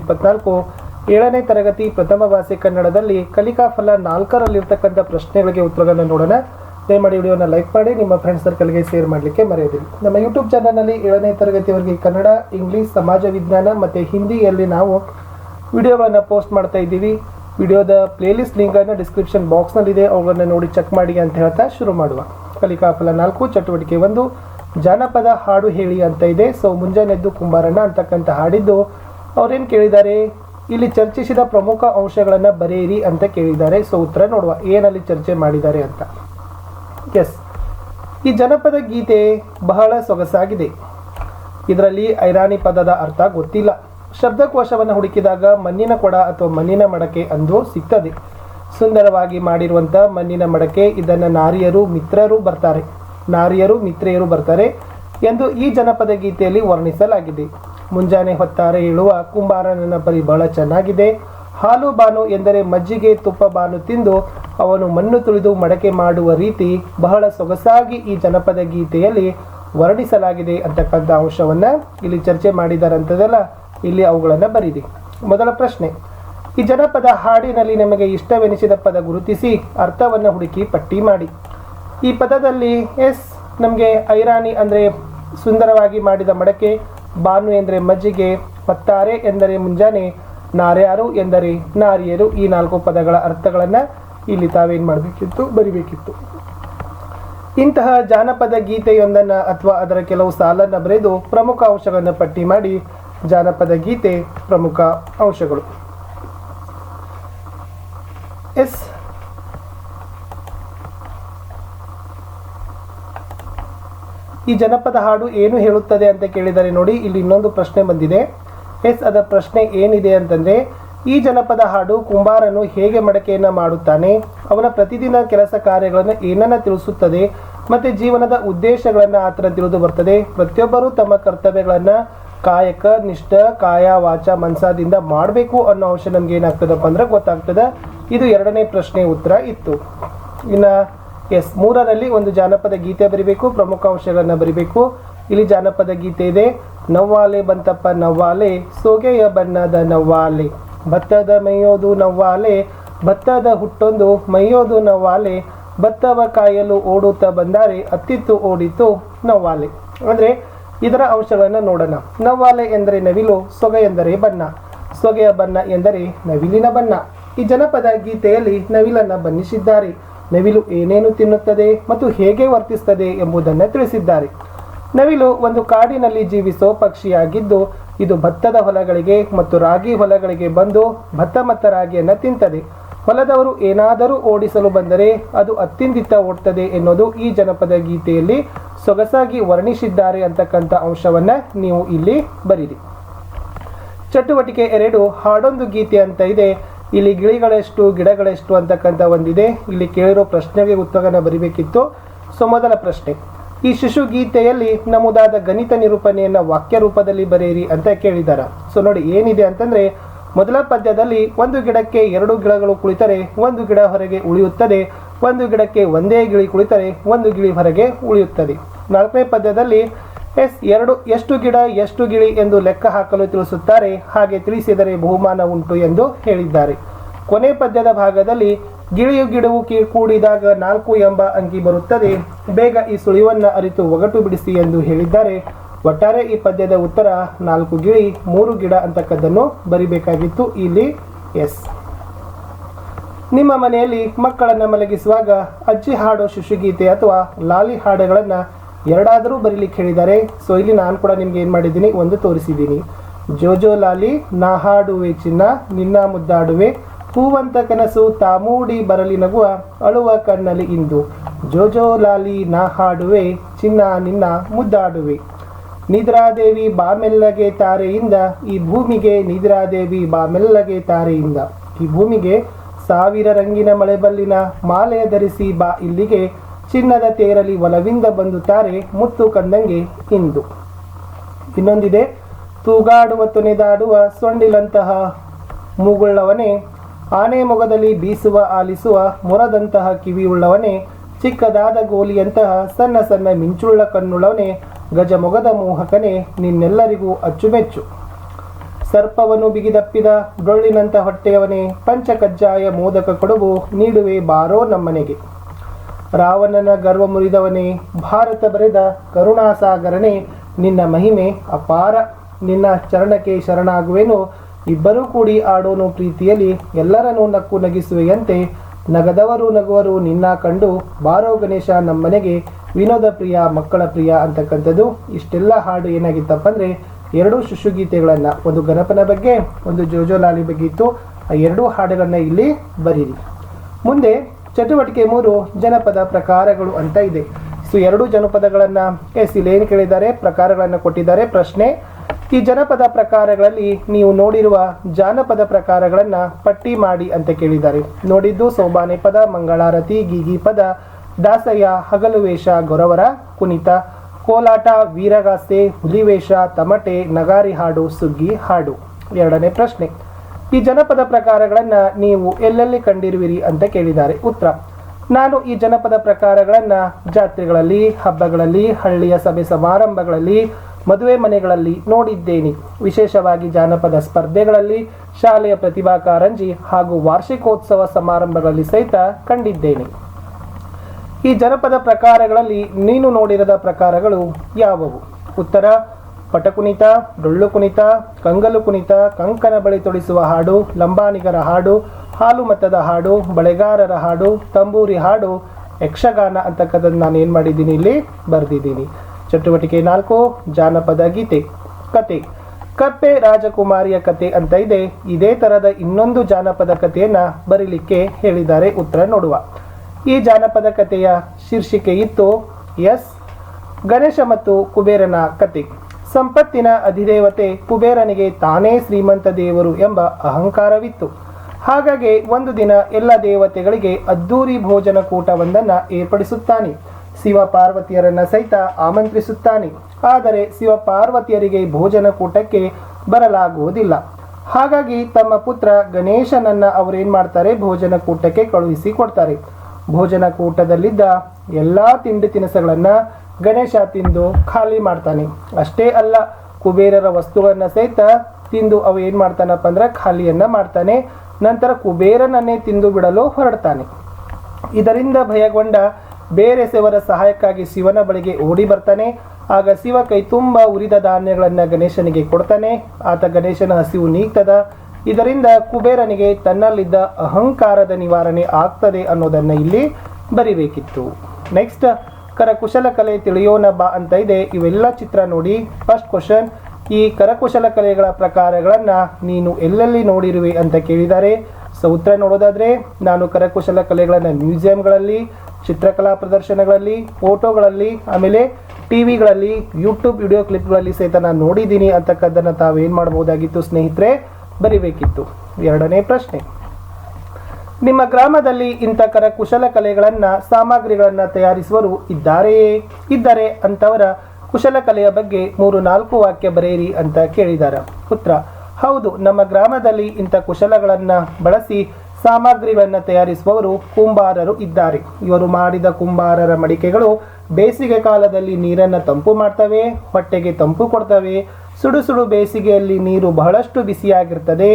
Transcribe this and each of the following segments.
ಇಪ್ಪತ್ನಾಲ್ಕು. ಏಳನೇ ತರಗತಿ ಪ್ರಥಮ ಭಾಷೆ ಕನ್ನಡದಲ್ಲಿ ಕಲಿಕಾ ಫಲ ನಾಲ್ಕರಲ್ಲಿರ್ತಕ್ಕಂಥ ಪ್ರಶ್ನೆಗಳಿಗೆ ಉತ್ತರಗಳನ್ನು ನೋಡೋಣ. ದಯಮಾಡಿ ವಿಡಿಯೋನ ಲೈಕ್ ಮಾಡಿ, ನಿಮ್ಮ ಫ್ರೆಂಡ್ಸ್ ಸರ್ಕಲ್ಗೆ ಶೇರ್ ಮಾಡಲಿಕ್ಕೆ ಮರೆಯದಿರಿ. ನಮ್ಮ ಯೂಟ್ಯೂಬ್ ಚಾನಲ್ನಲ್ಲಿ ಏಳನೇ ತರಗತಿಯವರೆಗೆ ಕನ್ನಡ ಇಂಗ್ಲೀಷ್ ಸಮಾಜ ವಿಜ್ಞಾನ ಮತ್ತು ಹಿಂದಿಯಲ್ಲಿ ನಾವು ವಿಡಿಯೋಗಳನ್ನು ಪೋಸ್ಟ್ ಮಾಡ್ತಾ ಇದ್ದೀವಿ. ವಿಡಿಯೋದ ಪ್ಲೇಲಿಸ್ಟ್ ಲಿಂಕನ್ನು ಡಿಸ್ಕ್ರಿಪ್ಷನ್ ಬಾಕ್ಸ್ನಲ್ಲಿದೆ ಅವುಗಳನ್ನು ನೋಡಿ ಚೆಕ್ ಮಾಡಿ ಅಂತ ಹೇಳ್ತಾ ಶುರು ಮಾಡುವ. ಕಲಿಕಾ ಫಲ ನಾಲ್ಕು, ಚಟುವಟಿಕೆ ಒಂದು. ಜಾನಪದ ಹಾಡು ಹೇಳಿ ಅಂತ ಇದೆ. ಸೊ ಮುಂಜಾನೆದ್ದು ಕುಂಬಾರಣ್ಣ ಅಂತಕ್ಕಂಥ ಹಾಡಿದ್ದು ಅವ್ರೇನು ಕೇಳಿದ್ದಾರೆ? ಇಲ್ಲಿ ಚರ್ಚಿಸಿದ ಪ್ರಮುಖ ಅಂಶಗಳನ್ನು ಬರೆಯಿರಿ ಅಂತ ಕೇಳಿದ್ದಾರೆ. ಸೊ ಉತ್ತರ ನೋಡುವ. ಏನಲ್ಲಿ ಚರ್ಚೆ ಮಾಡಿದ್ದಾರೆ ಅಂತ. ಎಸ್ ಈ ಜನಪದ ಗೀತೆ ಬಹಳ ಸೊಗಸಾಗಿದೆ. ಇದರಲ್ಲಿ ಐರಾಣಿ ಪದದ ಅರ್ಥ ಗೊತ್ತಿಲ್ಲ. ಶಬ್ದಕೋಶವನ್ನು ಹುಡುಕಿದಾಗ ಮಣ್ಣಿನ ಕೊಡ ಅಥವಾ ಮಣ್ಣಿನ ಮಡಕೆ ಅಂದು ಸಿಗ್ತದೆ. ಸುಂದರವಾಗಿ ಮಾಡಿರುವಂಥ ಮಣ್ಣಿನ ಮಡಕೆ, ಇದನ್ನು ನಾರಿಯರು, ಮಿತ್ರರು ಬರ್ತಾರೆ. ನಾರಿಯರು, ಮಿತ್ರೆಯರು ಬರ್ತಾರೆ ಎಂದು ಈ ಜನಪದ ಗೀತೆಯಲ್ಲಿ ವರ್ಣಿಸಲಾಗಿದೆ. ಮುಂಜಾನೆ ಹೊತ್ತಾರೆ ಹೇಳುವ ಕುಂಬಾರನ ಪರಿ ಬಹಳ ಚೆನ್ನಾಗಿದೆ. ಹಾಲು ಬಾನು ಎಂದರೆ ಮಜ್ಜಿಗೆ, ತುಪ್ಪ ಬಾನು ತಿಂದು ಅವನು ಮಣ್ಣು ತುಳಿದು ಮಡಕೆ ಮಾಡುವ ರೀತಿ ಬಹಳ ಸೊಗಸಾಗಿ ಈ ಜನಪದ ಗೀತೆಯಲ್ಲಿ ವರ್ಣಿಸಲಾಗಿದೆ ಅಂತಕ್ಕಂಥ ಅಂಶವನ್ನು ಇಲ್ಲಿ ಚರ್ಚೆ ಮಾಡಿದಾರಂಥದ್ದೆಲ್ಲ ಇಲ್ಲಿ ಅವುಗಳನ್ನು ಬರೀರಿ. ಮೊದಲ ಪ್ರಶ್ನೆ, ಈ ಜನಪದ ಹಾಡಿನಲ್ಲಿ ನಿಮಗೆ ಇಷ್ಟವೆನಿಸಿದ ಪದ ಗುರುತಿಸಿ ಅರ್ಥವನ್ನು ಹುಡುಕಿ ಪಟ್ಟಿ ಮಾಡಿ. ಈ ಪದದಲ್ಲಿ ಎಸ್ ನಮಗೆ ಐರಾಣಿ ಅಂದರೆ ಸುಂದರವಾಗಿ ಮಾಡಿದ ಮಡಕೆ ಬಾನು ಎಂದರೆ ಮಜ್ಜಿಗೆ ಪತ್ತಾರೆ ಎಂದರೆ ಮುಂಜಾನೆ, ನಾರ್ಯಾರು ಎಂದರೆ ನಾರಿಯರು. ಈ ನಾಲ್ಕು ಪದಗಳ ಅರ್ಥಗಳನ್ನು ಇಲ್ಲಿ ತಾವೇನು ಮಾಡಬೇಕಿತ್ತು? ಬರಿಬೇಕಿತ್ತು. ಇಂತಹ ಜಾನಪದ ಗೀತೆಯೊಂದನ್ನು ಅಥವಾ ಅದರ ಕೆಲವು ಸಾಲನ್ನು ಬರೆದು ಪ್ರಮುಖ ಅಂಶಗಳನ್ನು ಪಟ್ಟಿ ಮಾಡಿ ಜಾನಪದ ಗೀತೆ ಪ್ರಮುಖ ಅಂಶಗಳು. ಎಸ್. ಈ ಜನಪದ ಹಾಡು ಏನು ಹೇಳುತ್ತದೆ ಅಂತ ಕೇಳಿದರೆ ನೋಡಿ, ಇಲ್ಲಿ ಇನ್ನೊಂದು ಪ್ರಶ್ನೆ ಬಂದಿದೆ. ಎಸ್, ಅದರ ಪ್ರಶ್ನೆ ಏನಿದೆ ಅಂತಂದರೆ, ಈ ಜನಪದ ಹಾಡು ಕುಂಬಾರನು ಹೇಗೆ ಮಡಕೆಯನ್ನು ಮಾಡುತ್ತಾನೆ? ಅವನ ಪ್ರತಿದಿನ ಕೆಲಸ ಕಾರ್ಯಗಳನ್ನು ಏನನ್ನ ತಿಳಿಸುತ್ತದೆ? ಮತ್ತು ಜೀವನದ ಉದ್ದೇಶಗಳನ್ನು ಆತನ ತಿಳಿದು ಬರ್ತದೆ. ಪ್ರತಿಯೊಬ್ಬರೂ ತಮ್ಮ ಕರ್ತವ್ಯಗಳನ್ನು ಕಾಯಕ, ನಿಷ್ಠ, ಕಾಯ, ವಾಚ ಮನ್ಸಾದಿಂದ ಮಾಡಬೇಕು ಅನ್ನೋ ಅಂಶ ನಮ್ಗೆ ಏನಾಗ್ತದಪ್ಪ ಅಂದ್ರೆ ಗೊತ್ತಾಗ್ತದೆ. ಇದು ಎರಡನೇ ಪ್ರಶ್ನೆ ಉತ್ತರ ಇತ್ತು. ಇನ್ನ ಎಸ್ ಮೂರರಲ್ಲಿ ಒಂದು ಜಾನಪದ ಗೀತೆ ಬರಿಬೇಕು, ಪ್ರಮುಖ ಅಂಶಗಳನ್ನ ಬರಿಬೇಕು. ಇಲ್ಲಿ ಜಾನಪದ ಗೀತೆ ಇದೆ, ನವ್ವಾಲೆ ಬಂತಪ್ಪ, ನವ್ವಾಲೆ, ಸೋಗೆಯ ಬಣ್ಣದ ನವ್ವಾಲೆ, ಭತ್ತದ ಮೈಯೋದು ನವ್ವಾಲೆ, ಭತ್ತದ ಹುಟ್ಟೊಂದು ಮೈಯೋದು ನವ್ವಾಲೆ, ಭತ್ತವ ಕಾಯಲು ಓಡುತ್ತಾ ಬಂದರೆ, ಅತ್ತಿತ್ತು ಓಡಿತು ನವ್ವಾಲೆ. ಅಂದ್ರೆ ಇದರ ಅಂಶಗಳನ್ನು ನೋಡೋಣ. ನವ್ವಾಲೆ ಎಂದರೆ ನವಿಲು, ಸೊಗೆ ಎಂದರೆ ಬಣ್ಣ. ಸೊಗೆಯ ಬಣ್ಣ ಎಂದರೆ ನವಿಲಿನ ಬಣ್ಣ. ಈ ಜನಪದ ಗೀತೆಯಲ್ಲಿ ನವಿಲನ್ನ ಬಣ್ಣಿಸಿದ್ದಾರೆ. ನವಿಲು ಏನೇನು ತಿನ್ನುತ್ತದೆ ಮತ್ತು ಹೇಗೆ ವರ್ತಿಸುತ್ತದೆ ಎಂಬುದನ್ನು ತಿಳಿಸಿದ್ದಾರೆ. ನವಿಲು ಒಂದು ಕಾಡಿನಲ್ಲಿ ಜೀವಿಸೋ ಪಕ್ಷಿಯಾಗಿದ್ದು, ಇದು ಭತ್ತದ ಹೊಲಗಳಿಗೆ ಮತ್ತು ರಾಗಿ ಹೊಲಗಳಿಗೆ ಬಂದು ಭತ್ತ ಮತ್ತು ರಾಗಿಯನ್ನು ತಿಂತದೆ. ಹೊಲದವರು ಏನಾದರೂ ಓಡಿಸಲು ಬಂದರೆ ಅದು ಅತ್ತಿಂದಿತ್ತ ಓಡ್ತದೆ ಎನ್ನುವುದು ಈ ಜನಪದ ಗೀತೆಯಲ್ಲಿ ಸೊಗಸಾಗಿ ವರ್ಣಿಸಿದ್ದಾರೆ ಅಂತಕ್ಕಂಥ ಅಂಶವನ್ನು ನೀವು ಇಲ್ಲಿ ಬರೀರಿ. ಚಟುವಟಿಕೆ ಎರಡು ಹಾಡೊಂದು ಗೀತೆ ಅಂತ ಇದೆ. ಇಲ್ಲಿ ಗಿಳಿಗಳೆಷ್ಟು, ಗಿಡಗಳೆಷ್ಟು ಅಂತಕ್ಕಂಥ ಒಂದಿದೆ. ಇಲ್ಲಿ ಕೇಳಿರೋ ಪ್ರಶ್ನೆಗೆ ಉತ್ತರನ ಬರಿಬೇಕಿತ್ತು. ಸೊ, ಮೊದಲ ಪ್ರಶ್ನೆ. ಈ ಶಿಶು ಗೀತೆಯಲ್ಲಿ ನಮೂದಾದ ಗಣಿತ ನಿರೂಪಣೆಯನ್ನು ವಾಕ್ಯ ರೂಪದಲ್ಲಿ ಬರೆಯಿರಿ ಅಂತ ಕೇಳಿದ್ದಾರೆ ಸೊ, ನೋಡಿ, ಏನಿದೆ ಅಂತಂದರೆ, ಮೊದಲ ಪದ್ಯದಲ್ಲಿ ಒಂದು ಗಿಡಕ್ಕೆ ಎರಡು ಗಿಡಗಳು ಕುಳಿತರೆ ಒಂದು ಗಿಡ ಹೊರಗೆ ಉಳಿಯುತ್ತದೆ, ಒಂದು ಗಿಡಕ್ಕೆ ಒಂದೇ ಗಿಳಿ ಕುಳಿತರೆ ಒಂದು ಗಿಳಿ ಹೊರಗೆ ಉಳಿಯುತ್ತದೆ. ನಾಲ್ಕನೇ ಪದ್ಯದಲ್ಲಿ ಎಸ್ ಎರಡು ಎಷ್ಟು ಗಿಡ, ಎಷ್ಟು ಗಿಳಿ ಎಂದು ಲೆಕ್ಕ ಹಾಕಲು ತಿಳಿಸುತ್ತಾರೆ, ಹಾಗೆ ತಿಳಿಸಿದರೆ ಬಹುಮಾನ ಉಂಟು ಎಂದು ಹೇಳಿದ್ದಾರೆ. ಕೊನೆ ಪದ್ಯದ ಭಾಗದಲ್ಲಿ, ಗಿಳಿಯು ಗಿಡವು ಕೂಡಿದಾಗ ನಾಲ್ಕು ಎಂಬ ಅಂಕಿ ಬರುತ್ತದೆ. ಬೇಗ ಈ ಸುಳಿವನ್ನು ಅರಿತು ಒಗಟು ಬಿಡಿಸಿ ಎಂದು ಹೇಳಿದ್ದಾರೆ. ಒಟ್ಟಾರೆ ಈ ಪದ್ಯದ ಉತ್ತರ, ನಾಲ್ಕು ಗಿಳಿ, ಮೂರು ಗಿಡ ಅಂತಕ್ಕದ್ದನ್ನು ಬರಿಬೇಕಾಗಿತ್ತು ಇಲ್ಲಿ. ಎಸ್. ನಿಮ್ಮ ಮನೆಯಲ್ಲಿ ಮಕ್ಕಳನ್ನು ಮಲಗಿಸುವಾಗ ಅಜ್ಜಿ ಹಾಡೋ ಶಿಶುಗೀತೆ ಅಥವಾ ಲಾಲಿ ಹಾಡುಗಳನ್ನ ಎರಡಾದರೂ ಬರೀಲಿಕ್ಕೆ ಹೇಳಿದ್ದಾರೆ. ಸೊ ಇಲ್ಲಿ ನಾನು ಕೂಡ ನಿಮ್ಗೆ ಏನು ಮಾಡಿದ್ದೀನಿ? ಒಂದು ತೋರಿಸಿದ್ದೀನಿ. ಜೋಜೋ ಲಾಲಿ ನಾ ಹಾಡುವೆ ಚಿನ್ನ, ನಿನ್ನ ಮುದ್ದಾಡುವೆ. ಹೂವಂತ ಕನಸು ತಾಮೂಡಿ ಬರಲಿ ನಗುವ ಅಳುವ ಕಣ್ಣಲ್ಲಿ ಇಂದು. ಜೋಜೋ ಲಾಲಿ ನಾ ಹಾಡುವೆ ಚಿನ್ನ, ನಿನ್ನ ಮುದ್ದಾಡುವೆ. ನಿದ್ರಾದೇವಿ ಬಾಮೆಲ್ಲಗೆ ತಾರೆಯಿಂದ, ಈ ಭೂಮಿಗೆ ನಿದ್ರಾದೇವಿ ಬಾಮೆಲ್ಲಗೆ ತಾರೆಯಿಂದ. ಈ ಭೂಮಿಗೆ ಸಾವಿರ ರಂಗಿನ ಮಳೆಬಲ್ಲಿನ ಮಾಲೆಯ ಧರಿಸಿ ಬಾ ಇಲ್ಲಿಗೆ. ಚಿನ್ನದ ತೇರಲಿ ಒಲವಿಂದ ಬಂದು ತಾರೆ ಮುತ್ತು ಕಂದಂಗೆ ಇಂದು. ಇನ್ನೊಂದಿದೆ, ತೂಗಾಡುವ ತೊನೆದಾಡುವ ಸೊಂಡಿಲಂತಹ ಮೂಗುಳ್ಳವನೇ, ಆನೆ ಮೊಗದಲ್ಲಿ ಬೀಸುವ ಆಲಿಸುವ ಮೊರದಂತಹ ಕಿವಿಯುಳ್ಳವನೇ, ಚಿಕ್ಕದಾದ ಗೋಲಿಯಂತಹ ಸಣ್ಣ ಸಣ್ಣ ಮಿಂಚುಳ್ಳ ಕಣ್ಣುಳ್ಳವನೇ, ಗಜಮೊಗದ ಮೋಹಕನೇ ನಿನ್ನೆಲ್ಲರಿಗೂ ಅಚ್ಚುಮೆಚ್ಚು. ಸರ್ಪವನ್ನು ಬಿಗಿದಪ್ಪಿದ ಡೊಳ್ಳಿನಂತ ಹೊಟ್ಟೆಯವನೇ, ಪಂಚಕಜ್ಜಾಯ ಮೋದಕ ಕೊಡುವು ನೀಡುವೆ ಬಾರೋ ನಮ್ಮನೆಗೆ. ರಾವಣನ ಗರ್ವ ಮುರಿದವನೇ, ಭಾರತ ಬರೆದ ಕರುಣಾಸಾಗರನೇ, ನಿನ್ನ ಮಹಿಮೆ ಅಪಾರ. ನಿನ್ನ ಚರಣಕ್ಕೆ ಶರಣಾಗುವೆನು. ಇಬ್ಬರೂ ಕೂಡಿ ಆಡೋನು ಪ್ರೀತಿಯಲ್ಲಿ, ಎಲ್ಲರನ್ನೂ ನಕ್ಕು ನಗಿಸುವೆಯಂತೆ. ನಗದವರು ನಗುವರು ನಿನ್ನ ಕಂಡು, ಬಾರೋ ಗಣೇಶ ನಮ್ಮನೆಗೆ. ವಿನೋದ ಪ್ರಿಯ, ಮಕ್ಕಳ ಪ್ರಿಯ ಅಂತಕ್ಕಂಥದ್ದು ಇಷ್ಟೆಲ್ಲ ಹಾಡು ಏನಾಗಿತ್ತಪ್ಪ ಅಂದರೆ ಎರಡೂ ಶಿಶುಗೀತೆಗಳನ್ನು ಒಂದು ಗಣಪನ ಬಗ್ಗೆ, ಒಂದು ಜೋಜೋಲಾಲಿ ಬಗ್ಗೆ ಇತ್ತು. ಆ ಎರಡೂ ಹಾಡುಗಳನ್ನ ಇಲ್ಲಿ ಬರೀರಿ. ಮುಂದೆ ಚಟುವಟಿಕೆ ಮೂರು ಜನಪದ ಪ್ರಕಾರಗಳು ಅಂತ ಇದೆ. ಸೊ, ಎರಡು ಜನಪದಗಳನ್ನು ಎಸ್ ಇಲ್ಲಿ ಏನು ಕೇಳಿದ್ದಾರೆ, ಪ್ರಕಾರಗಳನ್ನು ಕೊಟ್ಟಿದ್ದಾರೆ. ಪ್ರಶ್ನೆ, ಈ ಜನಪದ ಪ್ರಕಾರಗಳಲ್ಲಿ ನೀವು ನೋಡಿರುವ ಜಾನಪದ ಪ್ರಕಾರಗಳನ್ನು ಪಟ್ಟಿ ಮಾಡಿ ಅಂತ ಕೇಳಿದ್ದಾರೆ. ನೋಡಿದ್ದು ಸೋಬಾನೆ ಪದ, ಮಂಗಳಾರತಿ, ಗೀಗಿ ಪದ, ದಾಸಯ್ಯ ಹಗಲು ವೇಷ ಗೊರವರ, ಕುಣಿತ, ಕೋಲಾಟ, ವೀರಗಾಸೆ, ಹುಲಿವೇಷ, ತಮಟೆ, ನಗಾರಿ ಹಾಡು, ಸುಗ್ಗಿ ಹಾಡು. ಎರಡನೇ ಪ್ರಶ್ನೆ. ಈ ಜನಪದ ಪ್ರಕಾರಗಳನ್ನು ನೀವು ಎಲ್ಲೆಲ್ಲಿ ಕಂಡಿರುವಿರಿ ಅಂತ ಕೇಳಿದ್ದಾರೆ. ಉತ್ತರ, ನಾನು ಈ ಜನಪದ ಪ್ರಕಾರಗಳನ್ನು ಜಾತ್ರೆಗಳಲ್ಲಿ, ಹಬ್ಬಗಳಲ್ಲಿ, ಹಳ್ಳಿಯ ಸಭೆ ಸಮಾರಂಭಗಳಲ್ಲಿ, ಮದುವೆ ಮನೆಗಳಲ್ಲಿ ನೋಡಿದ್ದೇನೆ. ವಿಶೇಷವಾಗಿ ಜಾನಪದ ಸ್ಪರ್ಧೆಗಳಲ್ಲಿ ಶಾಲೆಯ ಪ್ರತಿಭಾ ಕಾರಂಜಿ ಹಾಗೂ ವಾರ್ಷಿಕೋತ್ಸವ ಸಮಾರಂಭಗಳಲ್ಲಿ ಸಹಿತ ಕಂಡಿದ್ದೇನೆ. ಈ ಜನಪದ ಪ್ರಕಾರಗಳಲ್ಲಿ ನೀನು ನೋಡಿರದ ಪ್ರಕಾರಗಳು ಯಾವುವು? ಉತ್ತರ ಪಟಕುಣಿತ ಡೊಳ್ಳು ಕುಣಿತ ಕಂಗಲು ಕುಣಿತ ಕಂಕನ ಬಳಿ ತೊಡಿಸುವ ಹಾಡು, ಲಂಬಾಣಿಗರ ಹಾಡು ಹಾಲು ಮತದ ಹಾಡು, ಬಳೆಗಾರರ ಹಾಡು, ತಂಬೂರಿ ಹಾಡು, ಯಕ್ಷಗಾನ ಅಂತಕ್ಕಂಥದ್ದು ನಾನು ಏನು ಮಾಡಿದ್ದೀನಿ ಇಲ್ಲಿ? ಬರೆದಿದ್ದೀನಿ. ಚಟುವಟಿಕೆ ನಾಲ್ಕು, ಜಾನಪದ ಗೀತೆ, ಕತೆ. ಕಪ್ಪೆ ರಾಜಕುಮಾರಿಯ ಕತೆ ಅಂತ ಇದೆ. ಇದೇ ಥರದ ಇನ್ನೊಂದು ಜಾನಪದ ಕಥೆಯನ್ನ ಬರೀಲಿಕ್ಕೆ ಹೇಳಿದ್ದಾರೆ ಉತ್ತರ ನೋಡುವ. ಈ ಜಾನಪದ ಕಥೆಯ ಶೀರ್ಷಿಕೆ ಇತ್ತು ಎಸ್. ಗಣೇಶ ಮತ್ತು ಕುಬೇರನ ಕತೆ. ಸಂಪತ್ತಿನ ಅಧಿದೇವತೆ ಕುಬೇರನಿಗೆ ತಾನೇ ಶ್ರೀಮಂತ ದೇವರು ಎಂಬ ಅಹಂಕಾರವಿತ್ತು. ಹಾಗಾಗಿ ಒಂದು ದಿನ ಎಲ್ಲ ದೇವತೆಗಳಿಗೆ ಅದ್ದೂರಿ ಭೋಜನ ಕೂಟವೊಂದನ್ನು ಏರ್ಪಡಿಸುತ್ತಾನೆ. ಶಿವ ಪಾರ್ವತಿಯರನ್ನ ಸಹಿತ ಆಮಂತ್ರಿಸುತ್ತಾನೆ. ಆದರೆ ಶಿವ ಪಾರ್ವತಿಯರಿಗೆ ಭೋಜನ ಕೂಟಕ್ಕೆ ಬರಲಾಗುವುದಿಲ್ಲ. ಹಾಗಾಗಿ ತಮ್ಮ ಪುತ್ರ ಗಣೇಶನನ್ನ ಅವರೇನ್ ಮಾಡ್ತಾರೆ? ಭೋಜನ ಕೂಟಕ್ಕೆ ಕಳುಹಿಸಿ ಕೊಡ್ತಾರೆ. ಭೋಜನ ಕೂಟದಲ್ಲಿದ್ದ ಎಲ್ಲಾ ತಿಂಡಿ ತಿನಿಸುಗಳನ್ನ ಗಣೇಶ ತಿಂದು ಖಾಲಿ ಮಾಡ್ತಾನೆ. ಅಷ್ಟೇ ಅಲ್ಲ, ಕುಬೇರರ ವಸ್ತುಗಳನ್ನು ಸಹಿತ ತಿಂದು ಅವ ಏನು ಮಾಡ್ತಾನಪ್ಪ ಅಂದ್ರೆ ಖಾಲಿಯನ್ನ ಮಾಡ್ತಾನೆ. ನಂತರ ಕುಬೇರನನ್ನೇ ತಿಂದು ಬಿಡಲು ಹೊರಡ್ತಾನೆ. ಇದರಿಂದ ಭಯಗೊಂಡ ಬೇರೆ ಸೇವರ ಸಹಾಯಕ್ಕಾಗಿ ಶಿವನ ಬಳಿಗೆ ಓಡಿ ಬರ್ತಾನೆ. ಆಗ ಶಿವ ಕೈ ತುಂಬ ಉರಿದ ಧಾನ್ಯಗಳನ್ನು ಗಣೇಶನಿಗೆ ಕೊಡ್ತಾನೆ. ಆತ ಗಣೇಶನ ಹಸಿವು ನೀಗ್ತದ. ಇದರಿಂದ ಕುಬೇರನಿಗೆ ತನ್ನಲ್ಲಿದ್ದ ಅಹಂಕಾರದ ನಿವಾರಣೆ ಆಗ್ತದೆ ಅನ್ನೋದನ್ನು ಇಲ್ಲಿ ಬರಿಬೇಕಿತ್ತು. ನೆಕ್ಸ್ಟ್ ಕರಕುಶಲ ಕಲೆ ತಿಳಿಯೋಣ ಬಾ ಅಂತ ಇದೆ. ಇವೆಲ್ಲ ಚಿತ್ರ ನೋಡಿ. ಫಸ್ಟ್ ಕ್ವಶನ್ ಈ ಕರಕುಶಲ ಕಲೆಗಳ ಪ್ರಕಾರಗಳನ್ನು ನೀನು ಎಲ್ಲೆಲ್ಲಿ ನೋಡಿರುವೆ ಅಂತ ಕೇಳಿದ್ದಾರೆ. ಸೊ ಉತ್ತರ ನೋಡೋದಾದ್ರೆ, ನಾನು ಕರಕುಶಲ ಕಲೆಗಳನ್ನು ಮ್ಯೂಸಿಯಂಗಳಲ್ಲಿ, ಚಿತ್ರಕಲಾ ಪ್ರದರ್ಶನಗಳಲ್ಲಿ, ಫೋಟೋಗಳಲ್ಲಿ, ಆಮೇಲೆ ಟಿ ವಿಗಳಲ್ಲಿ ಯೂಟ್ಯೂಬ್ ವಿಡಿಯೋ ಕ್ಲಿಪ್ಗಳಲ್ಲಿ ಸಹಿತ ನಾನು ನೋಡಿದ್ದೀನಿ. ಅಂತಕ್ಕದ್ದನ್ನು ತಾವೇನು ಮಾಡ್ಬೋದಾಗಿತ್ತು ಸ್ನೇಹಿತರೆ? ಬರಿಬೇಕಿತ್ತು. ಎರಡನೇ ಪ್ರಶ್ನೆ. ನಿಮ್ಮ ಗ್ರಾಮದಲ್ಲಿ ಇಂಥ ಕರಕುಶಲ ಕಲೆಗಳನ್ನು, ಸಾಮಗ್ರಿಗಳನ್ನು ತಯಾರಿಸುವರು ಇದ್ದಾರೆಯೇ ಇದ್ದರೆ ಅಂತವರ ಕುಶಲಕಲೆಯ ಬಗ್ಗೆ ಮೂರು ನಾಲ್ಕು ವಾಕ್ಯ ಬರೆಯಿರಿ ಅಂತ ಕೇಳಿದಾರ. ಪುತ್ರ, ಹೌದು, ನಮ್ಮ ಗ್ರಾಮದಲ್ಲಿ ಇಂಥ ಕುಶಲಗಳನ್ನು ಬಳಸಿ ಸಾಮಗ್ರಿಗಳನ್ನು ತಯಾರಿಸುವವರು ಕುಂಬಾರರು ಇದ್ದಾರೆ. ಇವರು ಮಾಡಿದ ಕುಂಬಾರರ ಮಡಿಕೆಗಳು ಬೇಸಿಗೆ ಕಾಲದಲ್ಲಿ ನೀರನ್ನು ತಂಪು ಮಾಡ್ತವೆ, ಹೊಟ್ಟೆಗೆ ತಂಪು ಕೊಡ್ತವೆ. ಸುಡು ಸುಡು ಬೇಸಿಗೆಯಲ್ಲಿ ನೀರು ಬಹಳಷ್ಟು ಬಿಸಿಯಾಗಿರ್ತದೆ.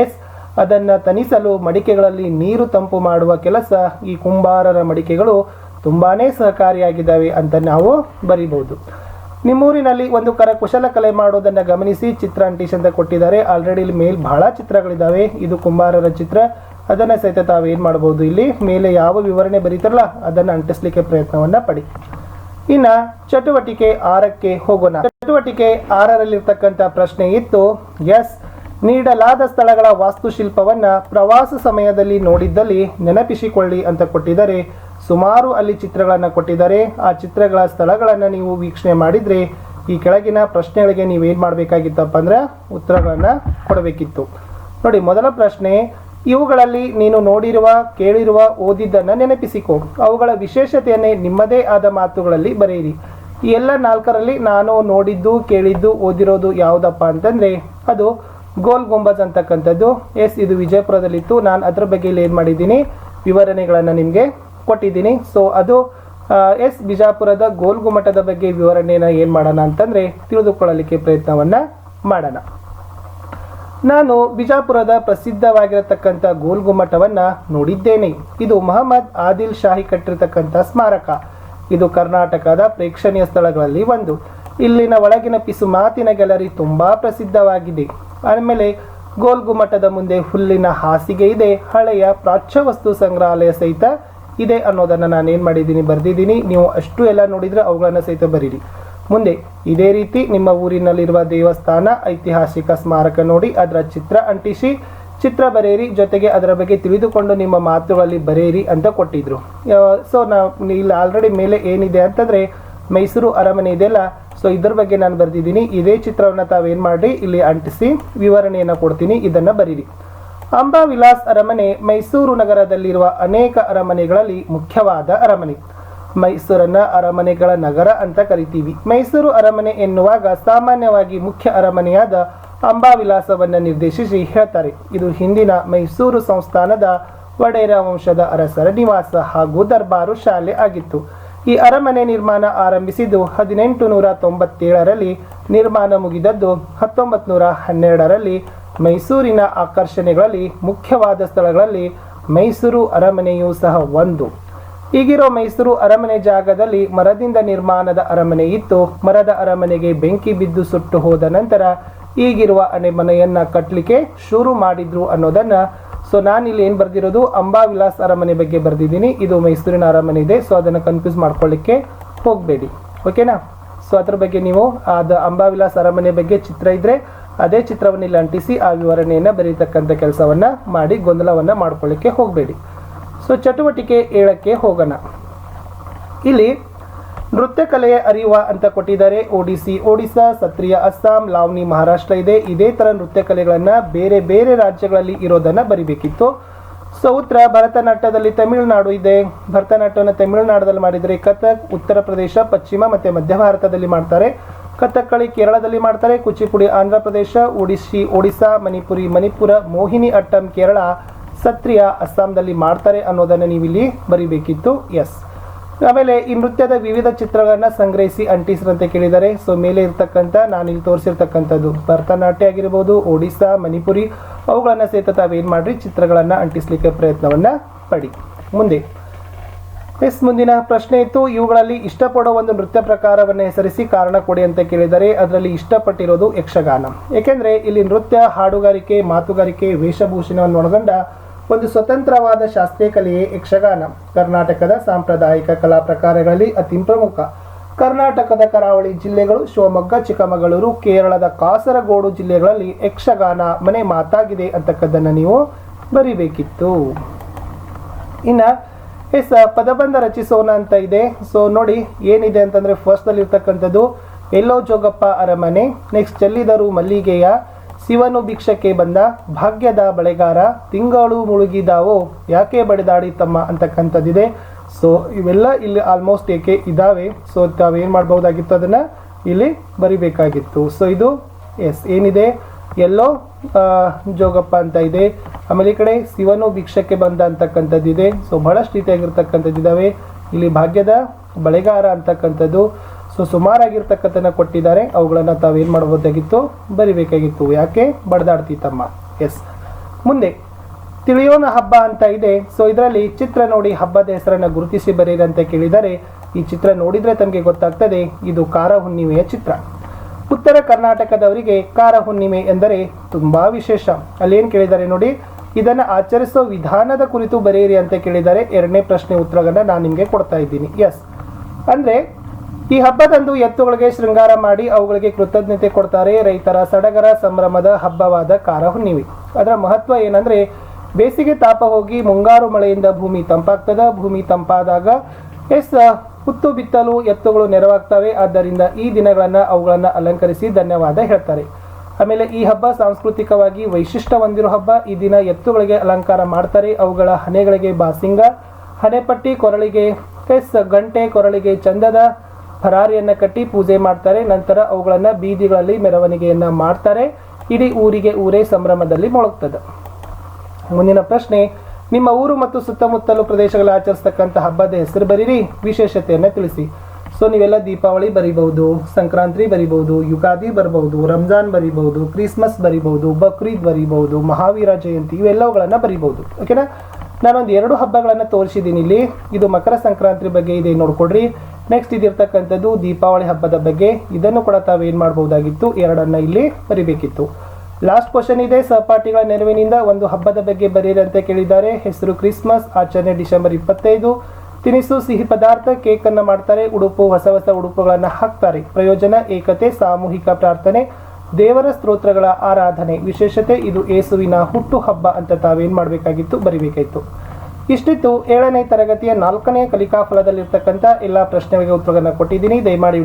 ಎಸ್ ಅದನ್ನು ತಣಿಸಲು ಮಡಿಕೆಗಳಲ್ಲಿ ನೀರು ತಂಪು ಮಾಡುವ ಕೆಲಸ ಈ ಕುಂಬಾರರ ಮಡಿಕೆಗಳು ತುಂಬಾನೇ ಸಹಕಾರಿಯಾಗಿದ್ದಾವೆ ಅಂತ ನಾವು ಬರಿಬಹುದು. ನಿಮ್ಮೂರಿನಲ್ಲಿ ಒಂದು ಕರಕುಶಲ ಕುಶಲಕಲೆ ಮಾಡೋದನ್ನ ಗಮನಿಸಿ ಚಿತ್ರ ಅಂಟಿಸ್ ಅಂತ ಕೊಟ್ಟಿದ್ದಾರೆ. ಆಲ್ರೆಡಿ ಇಲ್ಲಿ ಮೇಲ್ ಬಹಳ ಚಿತ್ರಗಳಿದ್ದಾವೆ. ಇದು ಕುಂಬಾರರ ಚಿತ್ರ. ಅದನ್ನ ಸಹಿತ ತಾವೇನು ಮಾಡಬಹುದು ಇಲ್ಲಿ? ಮೇಲೆ ಯಾವ ವಿವರಣೆ ಬರೀತಾರಲ್ಲ, ಅದನ್ನ ಅಂಟಿಸ್ಲಿಕ್ಕೆ ಪ್ರಯತ್ನವನ್ನ ಪಡಿ. ಇನ್ನ ಚಟುವಟಿಕೆ ಆರಕ್ಕೆ ಹೋಗೋಣ. ಚಟುವಟಿಕೆ ಆರರಲ್ಲಿರ್ತಕ್ಕಂಥ ಪ್ರಶ್ನೆ ಇತ್ತು. ಎಸ್ ನೀಡಲಾದ ಸ್ಥಳಗಳ ವಾಸ್ತುಶಿಲ್ಪವನ್ನ ಪ್ರವಾಸ ಸಮಯದಲ್ಲಿ ನೋಡಿದ್ದಲ್ಲಿ ನೆನಪಿಸಿಕೊಳ್ಳಿ ಅಂತ ಕೊಟ್ಟಿದ್ದಾರೆ. ಸುಮಾರು ಅಲ್ಲಿ ಚಿತ್ರಗಳನ್ನು ಕೊಟ್ಟಿದ್ದಾರೆ. ಆ ಚಿತ್ರಗಳ ಸ್ಥಳಗಳನ್ನು ನೀವು ವೀಕ್ಷಣೆ ಮಾಡಿದರೆ ಈ ಕೆಳಗಿನ ಪ್ರಶ್ನೆಗಳಿಗೆ ನೀವೇನು ಮಾಡಬೇಕಾಗಿತ್ತಪ್ಪ ಅಂದ್ರೆ ಉತ್ತರಗಳನ್ನು ಕೊಡಬೇಕಿತ್ತು. ನೋಡಿ, ಮೊದಲ ಪ್ರಶ್ನೆ, ಇವುಗಳಲ್ಲಿ ನೀನು ನೋಡಿರುವ, ಕೇಳಿರುವ, ಓದಿದ್ದನ್ನು ನೆನಪಿಸಿಕೊ. ಅವುಗಳ ವಿಶೇಷತೆಯನ್ನೇ ನಿಮ್ಮದೇ ಆದ ಮಾತುಗಳಲ್ಲಿ ಬರೆಯಿರಿ. ಈ ಎಲ್ಲ ನಾಲ್ಕರಲ್ಲಿ ನಾನು ನೋಡಿದ್ದು, ಕೇಳಿದ್ದು, ಓದಿರೋದು ಯಾವುದಪ್ಪ ಅಂತಂದರೆ ಅದು ಗೋಲ್ ಗುಂಬಜ್ ಅಂತಕ್ಕಂಥದ್ದು. ಎಸ್, ಇದು ವಿಜಯಪುರದಲ್ಲಿತ್ತು. ನಾನು ಅದ್ರ ಬಗ್ಗೆ ಇಲ್ಲಿ ಏನು ಮಾಡಿದ್ದೀನಿ? ವಿವರಣೆಗಳನ್ನು ನಿಮಗೆ ಕೊಟ್ಟಿದ್ದೀನಿ. ಸೊ ಅದು ಎಸ್, ಬಿಜಾಪುರದ ಗೋಲ್ ಗುಮ್ಮಟದ ಬಗ್ಗೆ ವಿವರಣೆಯನ್ನು ಏನು ಮಾಡೋಣ ಅಂತಂದರೆ ತಿಳಿದುಕೊಳ್ಳಲಿಕ್ಕೆ ಪ್ರಯತ್ನವನ್ನು ಮಾಡೋಣ. ನಾನು ಬಿಜಾಪುರದ ಪ್ರಸಿದ್ಧವಾಗಿರತಕ್ಕಂಥ ಗೋಲ್ ಗುಮ್ಮಟವನ್ನು ನೋಡಿದ್ದೇನೆ. ಇದು ಮೊಹಮ್ಮದ್ ಆದಿಲ್ ಶಾಹಿ ಕಟ್ಟಿರತಕ್ಕಂಥ ಸ್ಮಾರಕ. ಇದು ಕರ್ನಾಟಕದ ಪ್ರೇಕ್ಷಣೀಯ ಸ್ಥಳಗಳಲ್ಲಿ ಒಂದು. ಇಲ್ಲಿನ ಒಳಗಿನ ಪಿಸು ಮಾತಿನ ಗ್ಯಾಲರಿ ತುಂಬಾ ಪ್ರಸಿದ್ಧವಾಗಿದೆ. ಆಮೇಲೆ ಗೋಲ್ ಗುಮ್ಮಟದ ಮುಂದೆ ಹುಲ್ಲಿನ ಹಾಸಿಗೆ ಇದೆ. ಹಳೆಯ ಪ್ರಾಚ್ಯ ವಸ್ತು ಸಂಗ್ರಹಾಲಯ ಸಹಿತ ಇದೆ ಅನ್ನೋದನ್ನು ನಾನು ಏನು ಮಾಡಿದ್ದೀನಿ ಬರೆದಿದ್ದೀನಿ. ನೀವು ಅಷ್ಟು ಎಲ್ಲ ನೋಡಿದರೆ ಅವುಗಳನ್ನು ಸಹಿತ ಬರೀರಿ. ಮುಂದೆ ಇದೇ ರೀತಿ ನಿಮ್ಮ ಊರಿನಲ್ಲಿರುವ ದೇವಸ್ಥಾನ, ಐತಿಹಾಸಿಕ ಸ್ಮಾರಕ ನೋಡಿ ಅದರ ಚಿತ್ರ ಅಂಟಿಸಿ, ಚಿತ್ರ ಬರೆಯಿರಿ, ಜೊತೆಗೆ ಅದರ ಬಗ್ಗೆ ತಿಳಿದುಕೊಂಡು ನಿಮ್ಮ ಮಾತುಗಳಲ್ಲಿ ಬರೆಯಿರಿ ಅಂತ ಕೊಟ್ಟಿದ್ರು. ಸೊ ನಾವು ಇಲ್ಲಿ ಆಲ್ರೆಡಿ ಮೇಲೆ ಏನಿದೆ ಅಂತಂದರೆ ಮೈಸೂರು ಅರಮನೆ ಇದೆಯಲ್ಲ ಸೊ ಇದ್ರ ಬಗ್ಗೆ ನಾನು ಬರೆದಿದ್ದೀನಿ. ಇದೇ ಚಿತ್ರವನ್ನು ತಾವೇನು ಮಾಡಿ ಇಲ್ಲಿ ಅಂಟಿಸಿ ವಿವರಣೆಯನ್ನು ಕೊಡ್ತೀನಿ. ಇದನ್ನು ಬರೀರಿ. ಅಂಬಾ ವಿಲಾಸ್ ಅರಮನೆ ಮೈಸೂರು ನಗರದಲ್ಲಿರುವ ಅನೇಕ ಅರಮನೆಗಳಲ್ಲಿ ಮುಖ್ಯವಾದ ಅರಮನೆ. ಮೈಸೂರನ್ನ ಅರಮನೆಗಳ ನಗರ ಅಂತ ಕರಿತೀವಿ. ಮೈಸೂರು ಅರಮನೆ ಎನ್ನುವಾಗ ಸಾಮಾನ್ಯವಾಗಿ ಮುಖ್ಯ ಅರಮನೆಯಾದ ಅಂಬಾ ವಿಲಾಸವನ್ನು ನಿರ್ದೇಶಿಸಿ ಹೇಳ್ತಾರೆ. ಇದು ಹಿಂದಿನ ಮೈಸೂರು ಸಂಸ್ಥಾನದ ಒಡೆಯರ ವಂಶದ ಅರಸರ ನಿವಾಸ ಹಾಗೂ ದರ್ಬಾರು ಶಾಲೆ ಆಗಿತ್ತು. ಈ ಅರಮನೆ ನಿರ್ಮಾಣ ಆರಂಭಿಸಿದ್ದು ಹದಿನೆಂಟು ನೂರ ತೊಂಬತ್ತೇಳರಲ್ಲಿ ನಿರ್ಮಾಣ ಮುಗಿದದ್ದು ಹತ್ತೊಂಬತ್ತು ನೂರ ಹನ್ನೆರಡರಲ್ಲಿ ಮೈಸೂರಿನ ಆಕರ್ಷಣೆಗಳಲ್ಲಿ, ಮುಖ್ಯವಾದ ಸ್ಥಳಗಳಲ್ಲಿ ಮೈಸೂರು ಅರಮನೆಯೂ ಸಹ ಒಂದು. ಈಗಿರೋ ಮೈಸೂರು ಅರಮನೆ ಜಾಗದಲ್ಲಿ ಮರದಿಂದ ನಿರ್ಮಾಣದ ಅರಮನೆ ಇತ್ತು. ಮರದ ಅರಮನೆಗೆ ಬೆಂಕಿ ಬಿದ್ದು ಸುಟ್ಟು ಹೋದ ನಂತರ ಈಗಿರುವ ಅಣೆಮನೆಯನ್ನ ಕಟ್ಟಲಿಕ್ಕೆ ಶುರು ಮಾಡಿದ್ರು ಅನ್ನೋದನ್ನ ಸೊ ನಾನು ಇಲ್ಲಿ ಏನು ಬರ್ದಿರೋದು? ಅಂಬಾ ವಿಲಾಸ್ ಅರಮನೆ ಬಗ್ಗೆ ಬರ್ದಿದ್ದೀನಿ. ಇದು ಮೈಸೂರಿನ ಅರಮನೆ ಇದೆ. ಸೊ ಅದನ್ನು ಕನ್ಫ್ಯೂಸ್ ಮಾಡ್ಕೊಳ್ಳಿಕ್ಕೆ ಹೋಗಬೇಡಿ. ಓಕೆನಾ ಸೊ ಅದ್ರ ಬಗ್ಗೆ ನೀವು ಅದು ಅಂಬಾವಿಲಾಸ್ ಅರಮನೆ ಬಗ್ಗೆ ಚಿತ್ರ ಇದ್ರೆ, ಅದೇ ಚಿತ್ರವನ್ನು ಇಲ್ಲಿ ಅಂಟಿಸಿ, ಆ ವಿವರಣೆಯನ್ನು ಬರೀತಕ್ಕಂಥ ಕೆಲಸವನ್ನ ಮಾಡಿ, ಗೊಂದಲವನ್ನ ಮಾಡ್ಕೊಳ್ಳಿಕ್ಕೆ ಹೋಗಬೇಡಿ. ಸೊ ಚಟುವಟಿಕೆ ಏಳಕ್ಕೆ ಹೋಗೋಣ. ಇಲ್ಲಿ ನೃತ್ಯ ಕಲೆಯ ಅರಿವ ಅಂತ ಕೊಟ್ಟಿದ್ದಾರೆ ಒಡಿಸಿ ಒಡಿಸ್ಸಾ ಸತ್ರಿಯ ಅಸ್ಸಾಂ ಲಾವ್ನಿ ಮಹಾರಾಷ್ಟ್ರ ಇದೆ. ಇದೇ ತರ ನೃತ್ಯ ಕಲೆಗಳನ್ನು ಬೇರೆ ಬೇರೆ ರಾಜ್ಯಗಳಲ್ಲಿ ಇರೋದನ್ನ ಬರಿಬೇಕಿತ್ತು. ಸೌತ್ರ ಭರತನಾಟ್ಯದಲ್ಲಿ ತಮಿಳುನಾಡು ಇದೆ. ಭರತನಾಟ್ಯವನ್ನು ತಮಿಳುನಾಡದಲ್ಲಿ ಮಾಡಿದರೆ ಕಥಕ್, ಉತ್ತರ ಪ್ರದೇಶ, ಪಶ್ಚಿಮ ಮತ್ತೆ ಮಧ್ಯ ಭಾರತದಲ್ಲಿ ಮಾಡ್ತಾರೆ. ಕಥಕ್ಕಳಿ ಕೇರಳದಲ್ಲಿ ಮಾಡ್ತಾರೆ. ಕುಚಿಪುಡಿ ಆಂಧ್ರ ಪ್ರದೇಶ ಒಡಿಶಿ ಒಡಿಸ್ಸಾ, ಮಣಿಪುರಿ, ಮಣಿಪುರ, ಮೋಹಿನಿ ಅಟ್ಟಂ ಕೇರಳ ಸತ್ರಿಯ ಅಸ್ಸಾಂದಲ್ಲಿ ಮಾಡ್ತಾರೆ ಅನ್ನೋದನ್ನು ನೀವಿಲ್ಲಿ ಬರಿಬೇಕಿತ್ತು. ಎಸ್. ಆಮೇಲೆ ಈ ನೃತ್ಯದ ವಿವಿಧ ಚಿತ್ರಗಳನ್ನು ಸಂಗ್ರಹಿಸಿ ಅಂಟಿಸ್ರಂತೆ ಕೇಳಿದ್ದಾರೆ. ಸೊ ಮೇಲೆ ಇರ್ತಕ್ಕಂಥ ನಾನು ಇಲ್ಲಿ ತೋರಿಸಿರ್ತಕ್ಕಂಥದ್ದು ಭರತನಾಟ್ಯ ಆಗಿರ್ಬೋದು, ಒಡಿಸ್ಸಾ, ಮಣಿಪುರಿ, ಅವುಗಳನ್ನು ಸಹಿತ ತಾವೇನು ಮಾಡ್ರಿ, ಚಿತ್ರಗಳನ್ನು ಅಂಟಿಸಲಿಕ್ಕೆ ಪ್ರಯತ್ನವನ್ನ ಪಡಿ. ಮುಂದೆ. ಎಸ್, ಮುಂದಿನ ಪ್ರಶ್ನೆ ಇತ್ತು. ಇವುಗಳಲ್ಲಿ ಇಷ್ಟಪಡೋ ಒಂದು ನೃತ್ಯ ಪ್ರಕಾರವನ್ನು ಹೆಸರಿಸಿ ಕಾರಣ ಕೊಡಿ ಅಂತ ಕೇಳಿದರೆ, ಅದರಲ್ಲಿ ಇಷ್ಟಪಟ್ಟಿರೋದು ಯಕ್ಷಗಾನ. ಏಕೆಂದರೆ ಇಲ್ಲಿ ನೃತ್ಯ, ಹಾಡುಗಾರಿಕೆ, ಮಾತುಗಾರಿಕೆ ವೇಷಭೂಷಣವನ್ನು ಒಳಗೊಂಡ ಒಂದು ಸ್ವತಂತ್ರವಾದ ಶಾಸ್ತ್ರೀಯ ಕಲೆಯೇ ಯಕ್ಷಗಾನ. ಕರ್ನಾಟಕದ ಸಾಂಪ್ರದಾಯಿಕ ಕಲಾ ಪ್ರಕಾರಗಳಲ್ಲಿ ಅತಿ ಪ್ರಮುಖ. ಕರ್ನಾಟಕದ ಕರಾವಳಿ ಜಿಲ್ಲೆಗಳು ಶಿವಮೊಗ್ಗ, ಚಿಕ್ಕಮಗಳೂರು, ಕೇರಳದ ಕಾಸರಗೋಡು ಜಿಲ್ಲೆಗಳಲ್ಲಿ ಯಕ್ಷಗಾನ ಮನೆ ಮಾತಾಗಿದೆ ಅಂತಕ್ಕದ್ದನ್ನು ನೀವು ಬರಿಬೇಕಿತ್ತು. ಇನ್ನ ಎಸ್, ಪದಬಂಧ ರಚಿಸೋಣ ಅಂತ ಇದೆ. ಸೊ ನೋಡಿ ಏನಿದೆ ಅಂತಂದ್ರೆ ಫಸ್ಟ್ ಅಲ್ಲಿ ಇರ್ತಕ್ಕಂಥದ್ದು ಎಲ್ಲೋ ಜೋಗಪ್ಪ ಅರಮನೆ ನೆಕ್ಸ್ಟ್ ಚೆಲ್ಲಿದರು ಮಲ್ಲಿಗೆಯ ಶಿವನು ಭಿಕ್ಷಕ್ಕೆ ಬಂದ, ಭಾಗ್ಯದ ಬಳೆಗಾರ, ತಿಂಗಳು ಮುಳುಗಿದಾವೋ, ಯಾಕೆ ಬಡಿದಾಡಿ ತಮ್ಮ ಅಂತಕ್ಕಂಥದ್ದಿದೆ? ಸೊ ಇವೆಲ್ಲ ಇಲ್ಲಿ ಆಲ್ಮೋಸ್ಟ್ ಏಕೆ ಇದಾವೆ. ಸೊ ತಾವೇನು ಮಾಡ್ಬೋದಾಗಿತ್ತು ಅದನ್ನ ಇಲ್ಲಿ ಬರಿಬೇಕಾಗಿತ್ತು. ಸೊ ಇದು ಎಸ್ ಏನಿದೆ? ಎಲ್ಲೋ ಜೋಗಪ್ಪ ಅಂತ ಇದೆ. ಆಮೇಲೆ ಈ ಕಡೆ ಶಿವನು ಭಿಕ್ಷಕ್ಕೆ ಬಂದ ಅಂತಕ್ಕಂಥದ್ದಿದೆ. ಸೊ ಬಹಳಷ್ಟು ರೀತಿಯಾಗಿರ್ತಕ್ಕಂಥದ್ದಿದ್ದಾವೆ ಇಲ್ಲಿ ಭಾಗ್ಯದ ಬಳೆಗಾರ ಅಂತಕ್ಕಂಥದ್ದು. ಸೊ ಸುಮಾರಾಗಿರ್ತಕ್ಕಂಥ ಕೊಟ್ಟಿದ್ದಾರೆ. ಅವುಗಳನ್ನು ತಾವೇನು ಮಾಡಬಹುದಾಗಿತ್ತು ಬರಿಬೇಕಾಗಿತ್ತು. ಯಾಕೆ? ಬಡ್ದಾಡ್ತಿತ್ತಮ್ಮ ಎಸ್ ಮುಂದೆ, ತಿಳಿಯೋಣ ಹಬ್ಬ ಅಂತ ಇದೆ. ಸೊ ಇದರಲ್ಲಿ ಚಿತ್ರ ನೋಡಿ ಹಬ್ಬದ ಹೆಸರನ್ನ ಗುರುತಿಸಿ ಬರೀರಿ ಅಂತ ಕೇಳಿದರೆ, ಈ ಚಿತ್ರ ನೋಡಿದ್ರೆ ತಮಗೆ ಗೊತ್ತಾಗ್ತದೆ, ಇದು ಕಾರ ಹುಣ್ಣಿಮೆಯ ಚಿತ್ರ. ಉತ್ತರ ಕರ್ನಾಟಕದವರಿಗೆ ಕಾರ ಹುಣ್ಣಿಮೆ ಎಂದರೆ ತುಂಬಾ ವಿಶೇಷ. ಅಲ್ಲೇನು ಕೇಳಿದ್ದಾರೆ ನೋಡಿ, ಇದನ್ನ ಆಚರಿಸೋ ವಿಧಾನದ ಕುರಿತು ಬರೆಯಿರಿ ಅಂತ ಕೇಳಿದರೆ, ಎರಡನೇ ಪ್ರಶ್ನೆ ಉತ್ತರಗಳನ್ನ ನಾನು ನಿಮಗೆ ಕೊಡ್ತಾ ಇದ್ದೀನಿ. ಎಸ್ ಅಂದ್ರೆ ಈ ಹಬ್ಬದಂದು ಎತ್ತುಗಳಿಗೆ ಶೃಂಗಾರ ಮಾಡಿ ಅವುಗಳಿಗೆ ಕೃತಜ್ಞತೆ ಕೊಡ್ತಾರೆ ರೈತರ ಸಡಗರ ಸಂಭ್ರಮದ ಹಬ್ಬವಾದ ಕಾರ ಹುಣ್ಣಿಮೆ ಅದರ ಮಹತ್ವ ಏನಂದ್ರೆ ಬೇಸಿಗೆ ತಾಪ ಹೋಗಿ ಮುಂಗಾರು ಮಳೆಯಿಂದ ಭೂಮಿ ತಂಪಾಗ್ತದ. ಭೂಮಿ ತಂಪಾದಾಗ ಎಸ್ ಹುತ್ತು ಬಿತ್ತಲು ಎತ್ತುಗಳು ನೆರವಾಗ್ತವೆ. ಆದ್ದರಿಂದ ಈ ದಿನಗಳನ್ನು ಅವುಗಳನ್ನು ಅಲಂಕರಿಸಿ ಧನ್ಯವಾದ ಹೇಳ್ತಾರೆ. ಆಮೇಲೆ ಈ ಹಬ್ಬ ಸಾಂಸ್ಕೃತಿಕವಾಗಿ ವೈಶಿಷ್ಟ್ಯ ಹೊಂದಿರೋ ಹಬ್ಬ. ಈ ದಿನ ಎತ್ತುಗಳಿಗೆ ಅಲಂಕಾರ ಮಾಡ್ತಾರೆ. ಅವುಗಳ ಹನೆಗಳಿಗೆ ಬಾಸಿಂಗ, ಹಣೆಪಟ್ಟಿ ಕೊರಳಿಗೆ ಎಸ್, ಗಂಟೆ ಕೊರಳಿಗೆ ಚಂದದ ಭರಾರಿಯನ್ನ ಕಟ್ಟಿ ಪೂಜೆ ಮಾಡ್ತಾರೆ, ನಂತರ ಅವುಗಳನ್ನು ಬೀದಿಗಳಲ್ಲಿ ಮೆರವಣಿಗೆಯನ್ನು ಮಾಡ್ತಾರೆ. ಇಡೀ ಊರಿಗೆ ಊರೇ ಸಂಭ್ರಮದಲ್ಲಿ ಮೊಳಗ್ತದೆ. ಮುಂದಿನ ಪ್ರಶ್ನೆ, ನಿಮ್ಮ ಊರು ಮತ್ತು ಸುತ್ತಮುತ್ತಲು ಪ್ರದೇಶಗಳಲ್ಲಿ ಆಚರಿಸ್ತಕ್ಕಂಥ ಹಬ್ಬದ ಹೆಸರು ಬರೀರಿ. ವಿಶೇಷತೆಯನ್ನು ತಿಳಿಸಿ. ಸೊ, ನೀವೆಲ್ಲ ದೀಪಾವಳಿ ಬರಿಬಹುದು, ಸಂಕ್ರಾಂತಿ ಬರಿಬಹುದು, ಯುಗಾದಿ ಬರಬಹುದು, ರಂಜಾನ್ ಬರಿಬಹುದು, ಕ್ರಿಸ್ಮಸ್ ಬರಿಬಹುದು, ಬಕ್ರೀದ್ ಬರಿಬಹುದು, ಮಹಾವೀರ ಜಯಂತಿ, ಇವೆಲ್ಲವುಗಳನ್ನು ಬರಿಬಹುದು. ಓಕೆನಾ? ನಾನೊಂದು ಎರಡು ಹಬ್ಬಗಳನ್ನು ತೋರಿಸಿದ್ದೀನಿ ಇಲ್ಲಿ. ಇದು ಮಕರ ಸಂಕ್ರಾಂತಿ ಬಗ್ಗೆ ಇದೆ ನೋಡ್ಕೊಡ್ರಿ. ನೆಕ್ಸ್ಟ್ ಇದಿರ್ತಕ್ಕಂಥದ್ದು ದೀಪಾವಳಿ ಹಬ್ಬದ ಬಗ್ಗೆ. ಇದನ್ನು ಕೂಡ ತಾವೇನು ಮಾಡ್ಬೋದಾಗಿತ್ತು ಎರಡನ್ನ ಇಲ್ಲಿ ಬರಿಬೇಕಿತ್ತು. ಲಾಸ್ಟ್ ಕ್ವಶನ್ ಇದೆ. ಸಹಪಾಠಿಗಳ ನೆರವಿನಿಂದ ಒಂದು ಹಬ್ಬದ ಬಗ್ಗೆ ಬರೀರಿ ಅಂತ ಕೇಳಿದ್ದಾರೆ. ಹೆಸರು ಕ್ರಿಸ್ಮಸ್, ಆಚರಣೆ ಡಿಸೆಂಬರ್ ಇಪ್ಪತ್ತೈದು. ತಿನಿಸು, ಸಿಹಿ ಪದಾರ್ಥ, ಕೇಕನ್ನು ಮಾಡ್ತಾರೆ. ಉಡುಪು, ಹೊಸ ಹೊಸ ಉಡುಪುಗಳನ್ನು ಹಾಕ್ತಾರೆ. ಪ್ರಯೋಜನ, ಏಕತೆ, ಸಾಮೂಹಿಕ ಪ್ರಾರ್ಥನೆ. ದೇವರ ಸ್ತೋತ್ರಗಳ ಆರಾಧನೆ ವಿಶೇಷತೆ ಇದು ಏಸುವಿನ ಹುಟ್ಟು ಹಬ್ಬ ಅಂತ ತಾವೇನ್ ಮಾಡಬೇಕಾಗಿತ್ತು? ಬರೀಬೇಕಾಯ್ತು. ಇಷ್ಟಿತ್ತು ಏಳನೇ ತರಗತಿಯ ನಾಲ್ಕನೇ ಕಲಿಕಾ ಫಲದಲ್ಲಿರ್ತಕ್ಕಂಥ ಎಲ್ಲ ಪ್ರಶ್ನೆಗಳಿಗೆ ಉತ್ತರಗಳನ್ನು ಕೊಟ್ಟಿದ್ದೀನಿ. ದಯಮಾಡಿ